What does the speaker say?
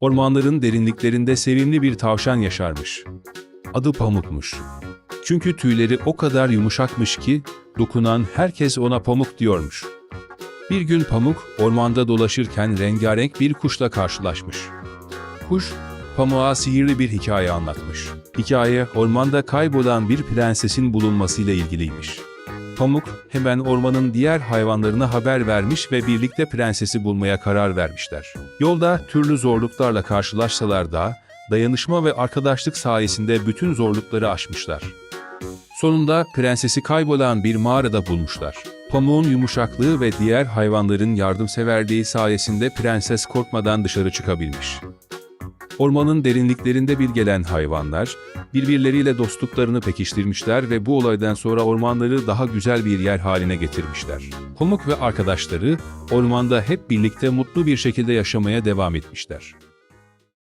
Ormanların derinliklerinde sevimli bir tavşan yaşarmış. Adı Pamuk'muş. Çünkü tüyleri o kadar yumuşakmış ki dokunan herkes ona Pamuk diyormuş. Bir gün Pamuk ormanda dolaşırken rengarenk bir kuşla karşılaşmış. Kuş, Pamuk'a sihirli bir hikaye anlatmış. Hikaye, ormanda kaybolan bir prensesin bulunmasıyla ilgiliymiş. Pamuk, hemen ormanın diğer hayvanlarına haber vermiş ve birlikte prensesi bulmaya karar vermişler. Yolda türlü zorluklarla karşılaşsalar da, dayanışma ve arkadaşlık sayesinde bütün zorlukları aşmışlar. Sonunda prensesi kaybolan bir mağarada bulmuşlar. Pamuğun yumuşaklığı ve diğer hayvanların yardımseverliği sayesinde prenses korkmadan dışarı çıkabilmiş. Ormanın derinliklerinde bir gelen hayvanlar, birbirleriyle dostluklarını pekiştirmişler ve bu olaydan sonra ormanları daha güzel bir yer haline getirmişler. Pamuk ve arkadaşları ormanda hep birlikte mutlu bir şekilde yaşamaya devam etmişler.